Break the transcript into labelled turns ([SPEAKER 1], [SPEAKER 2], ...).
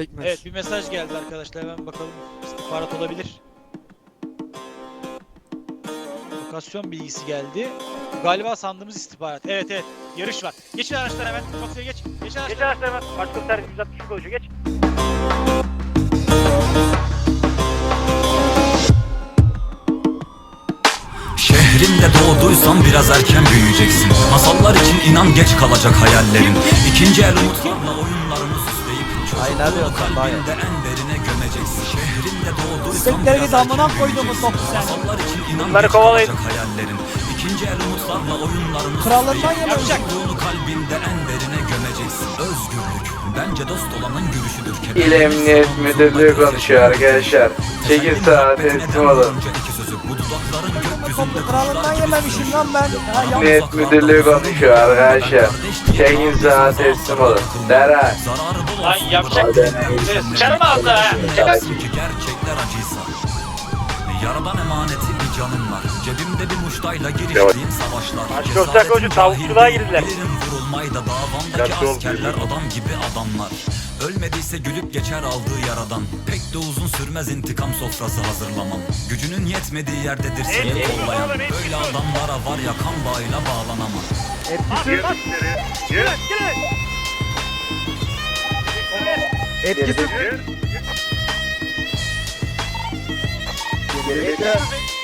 [SPEAKER 1] Pekmez.
[SPEAKER 2] Evet bir mesaj geldi arkadaşlar hemen bakalım istihbarat olabilir. Lokasyon bilgisi geldi. Galiba sandığımız istihbarat. Evet evet yarış var. Geçin araçlara hemen. Çok geç. Geçin araçlara.
[SPEAKER 3] Geç araçlara hemen. Başkomiser 160 konuşuyor geç.
[SPEAKER 4] Şehrinde doğduysan biraz erken büyüyeceksin Masallar için inan geç kalacak hayallerin İkinci el süsleyip
[SPEAKER 1] Ay, ne diyorsun sen dayı?
[SPEAKER 4] kalbinde en derine gömeceksin Şehrinde doğduysan
[SPEAKER 5] Siktir
[SPEAKER 4] biraz
[SPEAKER 5] git amına
[SPEAKER 4] erken
[SPEAKER 5] koyduğumun
[SPEAKER 4] büyüyeceksin
[SPEAKER 5] topu sen.
[SPEAKER 3] Bunları kovalayın.
[SPEAKER 4] İkinci el umutlarla oyunlarını
[SPEAKER 5] Kralından
[SPEAKER 4] süsleyip
[SPEAKER 5] yememiş.
[SPEAKER 4] Çocukluğunu kalbinde en derine gömeceksin Özgürlük bence dost olanın gülüşüdür
[SPEAKER 6] İl Emniyet Müdürlüğü konuşuyor arkadaşlar. 8 saat teslim olun.
[SPEAKER 5] Toplu kralından yememişim lan ben. Ha, ya.
[SPEAKER 6] Emniyet Müdürlüğü konuşuyor arkadaşlar. 8 saat teslim olun. Derhal.
[SPEAKER 3] Lan yapacak. Sıçarım ağzına ha.
[SPEAKER 4] Gerçekler acıysa Yaradan emaneti bir canım var. Cebimde bir muştayla giriştiğim savaşlar.
[SPEAKER 3] Başkomiser Koca, tavukçuluğa girdiler.
[SPEAKER 4] Bilirim vurulmayı da davamdaki askerler adam gibi adamlar. Ölmediyse gülüp geçer aldığı yaradan. Pek de uzun sürmez intikam sofrası hazırlamam. Gücünün yetmediği yerdedir seni kollayan Böyle adamlara var ya kan bağıyla bağlanamam.
[SPEAKER 1] Etkisiz.
[SPEAKER 6] Later.